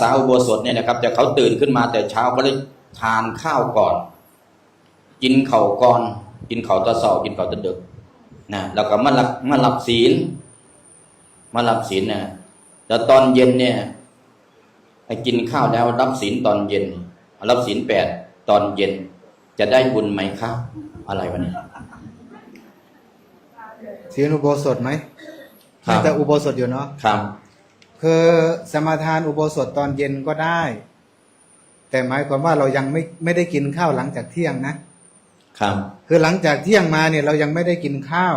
สาวอุโบสถเนี่ยนะครับ แต่เขาตื่นขึ้นมาแต่เช้าก็เลยทานข้าวก่อน กินเข่าวก่อน กินเข่าวตะเสากินเข่าวตะดึกนะแล้วก็มาหลับมาหลับศีล มาหลับศีลนะแต่ตอนเย็นเนี่ยไอ้กินข้าวแล้วรับศีลตอนเย็น รับศีลแปดตอนเย็น จะได้บุญไหมครับอะไรวะเนี่ยศีลอุโบสถไหมครับแต่อุโบสถอยู่เนาะครับ คือสมาทานอุโบสถตอนเย็นก็ได้ แต่หมายความว่าเรายังไม่ไม่ได้กินข้าวหลังจากเที่ยงนะ ครับ คือหลังจากเที่ยงมาเนี่ยเรายังไม่ได้กินข้าว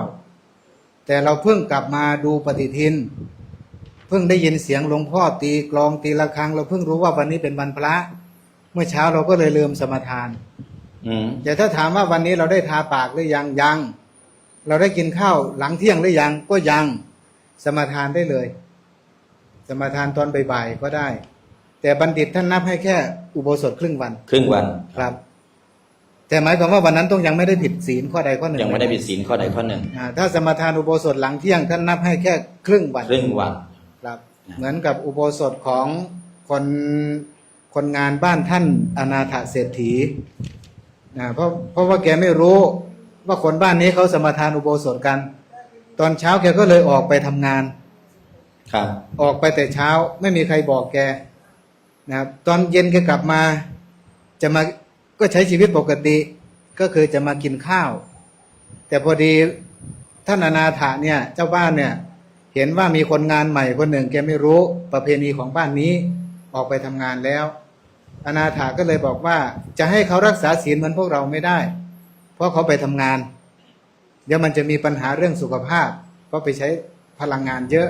แต่เราเพิ่งกลับมาดูปฏิทิน เพิ่งได้ยินเสียงหลวงพ่อตีกลองตีระฆัง เราเพิ่งรู้ว่าวันนี้เป็นวันพระ เมื่อเช้าเราก็เลยลืมสมาทานอืมแต่ถ้าถามว่าวันนี้เราได้ทาปากหรือยังยัง เราได้กินข้าวหลังเที่ยงหรือยังก็ยัง สมาทานได้เลย สมาทานตอนบ่ายๆก็ได้ แต่บัณฑิตท่านนับให้แค่อุโบสถครึ่งวัน ครึ่งวันครับ แต่หมายความว่าวันนั้นต้องยังไม่ได้ผิดศีลข้อใดข้อหนึ่งยังไม่ได้ผิดศีลข้อใดข้อหนึ่งอ่าถ้าสมาทานอุโบสถหลังเที่ยงท่านนับให้แค่ครึ่งวัน ครึ่งวัน ครับ เหมือนกับอุโบสถของคนคนงานบ้านท่านอนาถเศรษฐีนะเพราะเพราะว่าแกไม่รู้ว่าคนบ้านนี้เขาสมาทานอุโบสถกัน ตอนเช้าแกก็เลยออกไปทำงาน ครับ ออกไปแต่เช้าไม่มีใครบอกแกนะครับตอนเย็นแกกลับมา จะมาก็ใช้ชีวิตปกติ ก็คือจะมากินข้าว แต่พอดีท่านอนาถาเนี่ย เจ้าบ้านเนี่ย เห็นว่ามีคนงานใหม่คนหนึ่ง แกไม่รู้ประเพณีของบ้านนี้ออกไปทำงานแล้ว อนาถาก็เลยบอกว่า จะให้เขารักษาศีลเหมือนพวกเราไม่ได้ เพราะเขาไปทำงาน เดี๋ยวมันจะมีปัญหาเรื่องสุขภาพ เพราะไปใช้พลังงานเยอะ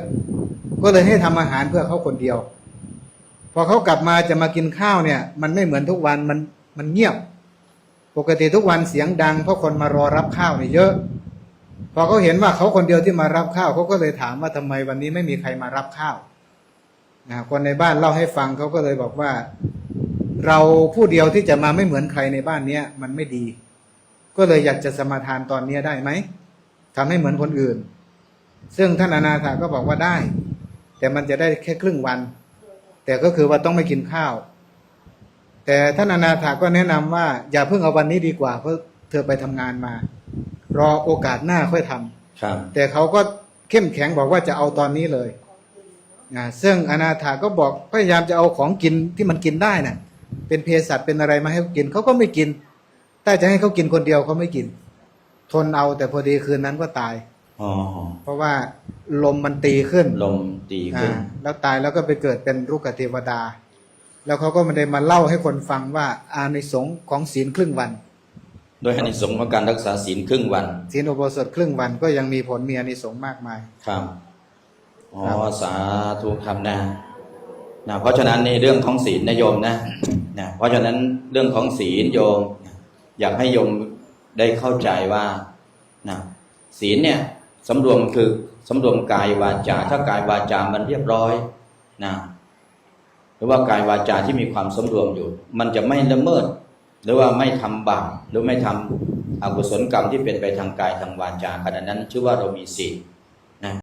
ก็เลยให้ทำอาหารเพื่อเขาคนเดียว พอเขากลับมาจะมากินข้าวเนี่ย มันไม่เหมือนทุกวันมันมันเงียบ ปกติทุกวันเสียงดัง เพราะคนมารอรับข้าวเนี่ยเยอะ พอเขาเห็นว่าเขาคนเดียวที่มารับข้าวเขาก็เลยถามว่าทำไมวันนี้ไม่มีใครมารับข้าวนะคนในบ้านเล่าให้ฟังเขาก็เลยบอกว่า เราผู้เดียวที่จะมาไม่เหมือนใครในบ้านเนี้ยมันไม่ดี ก็เลยอยากจะสมาทานตอนเนี้ยได้ไหมทำให้เหมือนคนอื่น ซึ่งท่านอนาถาก็บอกว่าได้ แต่มันจะได้แค่ครึ่งวัน แต่ก็คือว่าต้องไม่กินข้าว แต่ท่านอนาถาก็แนะนำว่า อย่าเพิ่งเอาวันนี้ดีกว่าเพราะเธอไปทำงานมา รอโอกาสหน้าค่อยทำครับ แต่เขาก็เข้มแข็งบอกว่าจะเอาตอนนี้เลยนะซึ่งอนาถาก็บอกพยายามจะเอาของกินที่มันกินได้น่ะ เป็นเภสัชเป็นอะไรมาให้เขากินเขาก็ไม่กิน แต่จะให้เขากินคนเดียวเขาไม่กิน ทนเอาแต่พอดีคืนนั้นก็ตายอ๋อ เพราะว่าลมมันตีขึ้นลมตีขึ้นอ่าแล้วตายแล้วก็ไปเกิดเป็นลูกเทวดา แล้วเขาก็ไม่ได้มาเล่าให้คนฟังว่าอานิสงส์ของศีลครึ่งวัน โดยอานิสงส์ของการรักษาศีลครึ่งวัน ศีลอุโบสถครึ่งวันก็ยังมีผลมีอานิสงส์มากมาย ครับอ๋อครับสาธุครับนะนะเพราะฉะนั้นในเรื่องของศีลนะโยมนะนะเพราะฉะนั้นเรื่องของศีลโยม อยากให้โยมได้เข้าใจว่านะศีลเนี่ย สำรวมคือสำรวมกายวาจา ถ้ากายวาจามันเรียบร้อยนะหรือว่ากายวาจาที่มีความสำรวมอยู่ มันจะไม่ละเมิด หรือว่าไม่ทำบาปหรือไม่ทำอกุศลกรรมที่เป็นไปทางกายทางวาจาขณะนั้น ชื่อว่าเรามีศีล